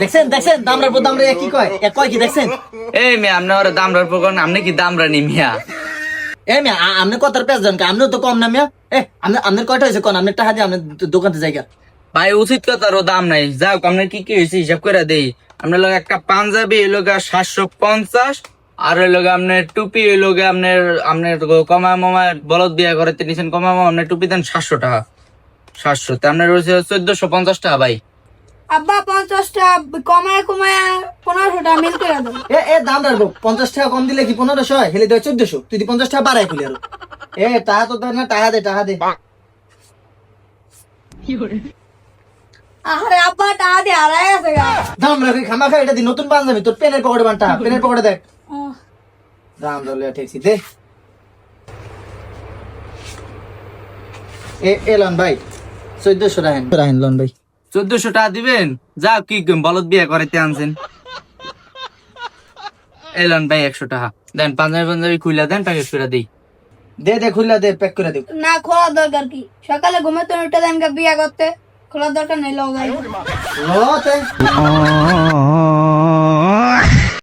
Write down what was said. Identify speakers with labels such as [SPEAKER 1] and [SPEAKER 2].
[SPEAKER 1] দেখছেন দেখছেন দামরার পর দামরা কি কয়? কয় কি দেখছেন?
[SPEAKER 2] এই মেয়ে আপনি ওরা দামরার প্রকরণ আপনি কি দামরা নি মিয়া?
[SPEAKER 1] এ মিয়া আপনি কতার পেঁচ দেন আপনিও তো কম না মিয়া। এ আপনি আপনার কয়টা হয়েছে কোন? আপনার টাকা দিয়ে আপনার দোকানতে জায়গা
[SPEAKER 2] ভাই উচিত কথারও দাম নাই। যাও আপনার কি কি হয়েছে হিসাব করে দেই। আপনার লোক একটা পাঞ্জাবি এই লোক সাতশো পঞ্চাশ আর ওই লোক আপনার টুপি ওই লোক আপনার আপনার কমা মামা বলদ বিয়া করে নিছেন কমা মামা আপনার টুপি দেন সাতশো টাকা। সাতশো। তা আপনার রয়েছে চোদ্দশো পঞ্চাশ টাকা ভাই।
[SPEAKER 3] আব্বা পঞ্চাশটা কমায় কমায় পনেরোশোটা মিল করে দাও।
[SPEAKER 1] এ এ দাম রাখব পঞ্চাশ টাকা কম দিলে কি পনেরোশো হয়? হেলে দেয় চোদ্দশো। তুই দি পঞ্চাশ টাকা বাড়াই খুলি আরও। এ টাকা তো না টাকা দে টাকা দে।
[SPEAKER 3] আরে আব্বা টাকা দিয়ে হারাই আছে
[SPEAKER 1] দাম রাখি খামা খা এটা দি নতুন পাঞ্জাবি। তোর পেনের পকেটে বানটা পেনের পকেটে দেখ। দাম দলে ঠেকছি দে। এ এলন ভাই চোদ্দশো রাহেন। রাহেন লন ভাই।
[SPEAKER 2] চোদ্দশো টাকা দিবেন? যাও কি বলদ বিয়া করাইতে আনছেন। এলন ভাই একশো টাকা। দেন পাঞ্জাবি পাঞ্জাবি খুইলা দেন প্যাকেট করে দিই।
[SPEAKER 1] দে দে খুললা দে প্যাক করে দিই
[SPEAKER 3] না খোলা দরকার কি? সকালে ঘুমে তো উঠে দেন বিয়া করতে। খোলা দরকার নেই লগাই
[SPEAKER 1] লো তে